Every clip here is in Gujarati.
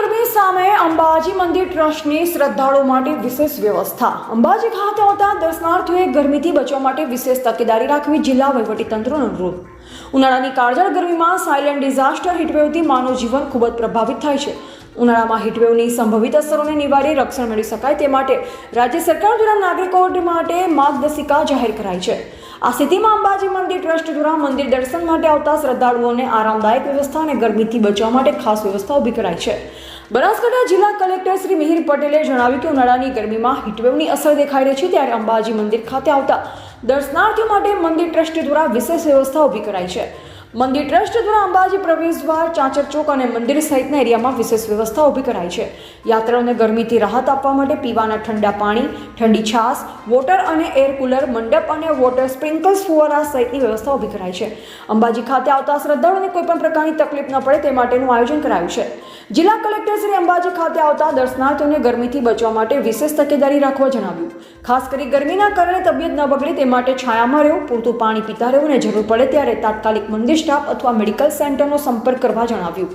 ગરમી સામે અંબાજી મંદિર ટ્રસ્ટની શ્રદ્ધાળુઓ માટે વિશેષ વ્યવસ્થા. અંબાજી ખાતે આવતા દર્શનાર્થીઓએ ગરમીથી બચવા માટે વિશેષ તકેદારી રાખવી જિલ્લા વહીવટીતંત્રનો અનુરોધ. ઉનાળાની કાળઝાળ ગરમીમાં સાયલેન્ટ ડિઝાસ્ટર હિટવેવથી માનવ જીવન ખૂબ જ પ્રભાવિત થાય છે. ઉનાળામાં હીટવેવની સંભવિત અસરોને નિવારી રક્ષણ મેળવી શકાય તે માટે રાજ્ય સરકાર દ્વારા નાગરિકો માટે માર્ગદર્શિકા જાહેર કરાઈ છે. આ સ્થિતિમાં અંબાજી મંદિર ટ્રસ્ટ દ્વારા મંદિર દર્શન માટે આવતા શ્રદ્ધાળુઓને આરામદાયક વ્યવસ્થા અને ગરમીથી બચવા માટે ખાસ વ્યવસ્થા ઊભી કરાઈ છે. બનાસકાંઠા જિલ્લા કલેક્ટર શ્રી મિહિર પટેલે જણાવ્યું કે ઉનાળાની ગરમીમાં હીટવેવની અસર દેખાઈ રહી છે ત્યારે અંબાજી મંદિર ખાતે આવતા દર્શનાર્થીઓ માટે મંદિર ટ્રસ્ટ દ્વારા વિશેષ વ્યવસ્થા ઊભી કરાઈ છે. મંદિર ટ્રસ્ટ દ્વારા અંબાજી પ્રવેશદ્વાર ચાંચર ચોક અને મંદિર સહિતના એરિયામાં વિશેષ વ્યવસ્થા ઊભી કરાઈ છે. યાત્રાઓને ગરમીથી રાહત આપવા માટે પીવાના ઠંડા પાણી, ઠંડી છાશ વોટર અને એર કુલર, મંડપ અને વોટર સ્પ્રિંકલ્સ ફુવારા સહિતની વ્યવસ્થા ઊભી કરાઈ છે. અંબાજી ખાતે આવતા શ્રદ્ધાળુઓને કોઈપણ પ્રકારની તકલીફ ન પડે તે માટેનું આયોજન કરાયું છે. જિલ્લા કલેક્ટર શ્રી અંબાજી ખાતે આવતા દર્શનાર્થીઓને ગરમીથી બચવા માટે વિશેષ તકેદારી રાખવા જણાવ્યું. ખાસ કરી ગરમીના કારણે તબિયત ન બગડે તે માટે છાયામાં રહેવું પૂરતું પાણી પીતા રહેવું અને જરૂર પડે ત્યારે તાત્કાલિક મંદિર સ્ટાફ અથવા મેડિકલ સેન્ટરનો સંપર્ક કરવા જણાવ્યું.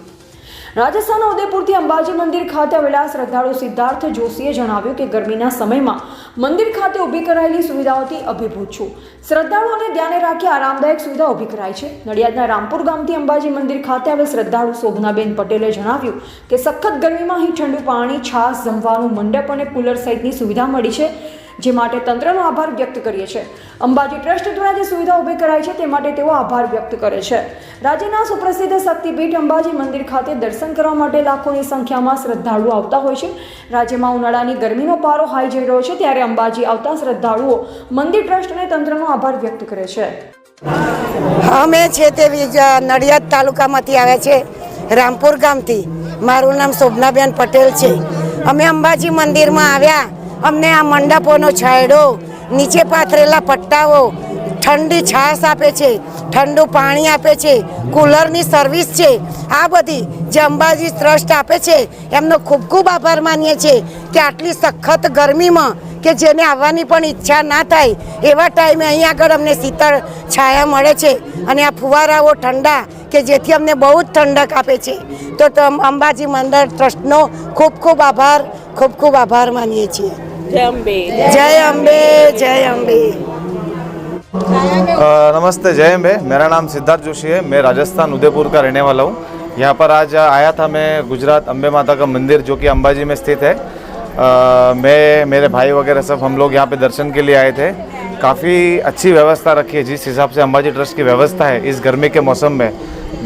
રાજસ્થાનના ઉદયપુરથી અંબાજી મંદિર ખાતે આવેલા શ્રદ્ધાળુ સિદ્ધાર્થ જોશીએ જણાવ્યું કે ગરમીના સમયમાં મંદિર ખાતે ઊભી કરાયેલી સુવિધાઓથી અભિભૂત છું. શ્રદ્ધાળુઓને ધ્યાને રાખી આરામદાયક સુવિધા ઊભી કરાઈ છે. નડિયાદના રામપુર ગામથી અંબાજી મંદિર ખાતે આવેલ શ્રદ્ધાળુ શોભનાબેન પટેલે જણાવ્યું કે સખત ગરમીમાં અહીં ઠંડુ પાણી છાશ જમવાનું, મંડપ અને કુલર સહિતની સુવિધા મળી છે. જે માટે તંત્રનો આભાર વ્યક્ત કરીએ છીએ. અંબાજી ટ્રસ્ટ દ્વારા જે સુવિધા ઊભી કરાઈ છે તે માટે તેઓ આભાર વ્યક્ત કરે છે. રાજ્યના સુપ્રસિદ્ધ શક્તિપીઠ અંબાજી મંદિર ખાતે દર્શન કરવા માટે લાખોની સંખ્યામાં શ્રદ્ધાળુઓ આવતા હોય છે. રાજ્યમાં ઉનાળાની ગરમીનો પારો હાઈ જઈ રહ્યો છે ત્યારે અંબાજી આવતા શ્રદ્ધાળુઓ મંદિર ટ્રસ્ટ અને તંત્રનો આભાર વ્યક્ત કરે છે. અમે છે તે નડિયાદ તાલુકામાંથી આવ્યા છે, રામપુર ગામથી. મારું નામ શોભનાબેન પટેલ છે. અમે અંબાજી મંદિરમાં આવ્યા અમને આ મંડપોનો છાંયડો, નીચે પાથરેલા પટ્ટાઓ, ઠંડી છાશ આપે છે, ઠંડુ પાણી આપે છે, કુલરની સર્વિસ છે, આ બધી જે અંબાજી ટ્રસ્ટ આપે છે, એમનો ખૂબ ખૂબ આભાર માનીએ છીએ કે આટલી સખત ગરમીમાં કે જેને આવવાની પણ ઈચ્છા ના થાય, એવા ટાઈમે અહીં આગળ અમને શીતળ છાયા મળે છે અને આ ફુવારાઓ ઠંડા કે જેથી અમને બહુ જ ઠંડક આપે છે. તો અંબાજી મંદિર ટ્રસ્ટનો ખૂબ ખૂબ આભાર, ખૂબ ખૂબ આભાર માનીએ છીએ. જય અંબે જય અંબે જય અંબે अ, नमस्ते जय हिंद भाई मेरा नाम सिद्धार्थ जोशी है मैं राजस्थान उदयपुर का रहने वाला हूँ यहाँ पर आज आया था मैं गुजरात अम्बे माता का मंदिर जो कि अंबाजी में स्थित है अ, मैं मेरे भाई वगैरह सब हम लोग यहाँ पे दर्शन के लिए आए थे काफ़ी अच्छी व्यवस्था रखी है जिस हिसाब से अंबाजी ट्रस्ट की व्यवस्था है इस गर्मी के मौसम में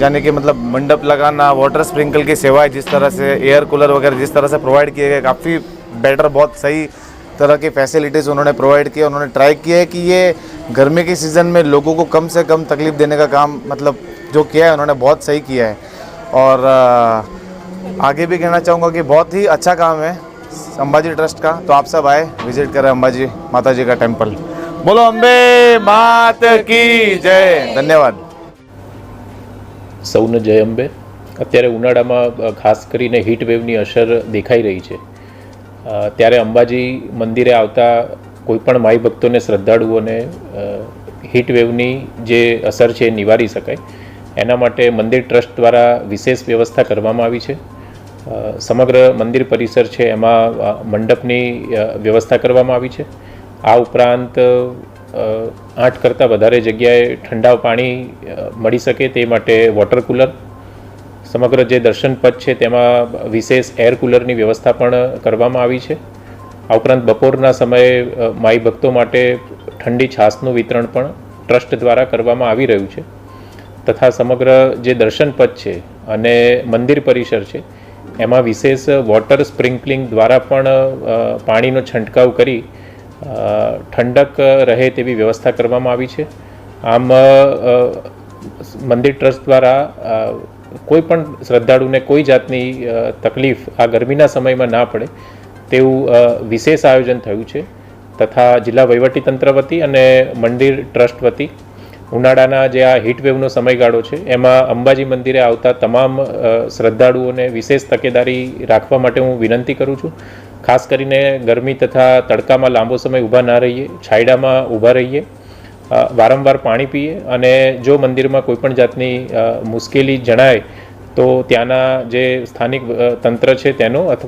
यानी कि मतलब मंडप लगाना वाटर स्प्रिंकल की सेवाएं जिस तरह से एयर कूलर वगैरह जिस तरह से प्रोवाइड किए गए काफ़ी बेटर बहुत सही तरह की फैसिलिटीज़ उन्होंने प्रोवाइड किए उन्होंने ट्राई किया है कि ये गर्मी के सीज़न में लोगों को कम से कम तकलीफ देने का काम मतलब जो किया है उन्होंने बहुत सही किया है और अ, आगे भी कहना चाहूँगा कि बहुत ही अच्छा काम है अंबाजी ट्रस्ट का तो आप सब आए विजिट करें अंबाजी माता जी का टेम्पल बोलो अम्बे मात की जय धन्यवाद સૌને જય અંબે અત્યારે ઉનાળામાં અ, ખાસ કરીને હીટ વેવની અસર દેખાઈ રહી છે અ, ત્યારે અંબાજી મંદિરે આવતા કોઈપણ માઈ ભક્તોને શ્રદ્ધાળુઓને વેવની જે અસર છે એ નિવારી શકાય. એના માટે મંદિર ટ્રસ્ટ દ્વારા વિશેષ વ્યવસ્થા કરવામાં આવી છે. સમગ્ર મંદિર પરિસર છે એમાં મંડપની વ્યવસ્થા કરવામાં આવી છે. આ ઉપરાંત આઠ કરતાં વધારે જગ્યાએ ઠંડા પાણી મળી શકે તે માટે વોટર કુલર સમગ્ર જે દર્શન પથ છે, તેમાં વિશેષ એર કુલરની વ્યવસ્થા પણ કરવામાં આવી છે. આ ઉપરાંત બપોરના સમયે માઈ ભક્તો માટે ઠંડી છાશનું વિતરણ પણ ટ્રસ્ટ દ્વારા કરવામાં આવી રહ્યું છે. તથા સમગ્ર જે દર્શન પથ છે અને મંદિર પરિસર છે, એમાં વિશેષ વોટર સ્પ્રિંકલિંગ દ્વારા પણ પાણીનો છંટકાવ કરી ઠંડક રહે તેવી વ્યવસ્થા કરવામાં આવી છે. આમ મંદિર ટ્રસ્ટ દ્વારા કોઈ પણ શ્રદ્ધાળુને કોઈ જાતની તકલીફ આ ગરમીના સમયમાં ના પડે, તેવું વિશેષ આયોજન થયું છે. તથા જિલ્લા વહીવટીતંત્ર વતી અને મંદિર ટ્રસ્ટ વતી ઉનાળાના જે આ હીટવેવનો સમયગાળો છે, એમાં અંબાજી મંદિરે આવતા તમામ શ્રદ્ધાળુઓને વિશેષ તકેદારી રાખવા માટે હું વિનંતી કરું છું. ખાસ કરીને ગરમી તથા તડકામાં લાંબો સમય ઊભા ના રહીએ, છાયડામાં ઊભા રહીએ વારંવાર પાણી પીએ અને જો મંદિરમાં કોઈપણ જાતની મુશ્કેલી જણાય, તો ત્યાંના જે સ્થાનિક તંત્ર છે તેનો અથવા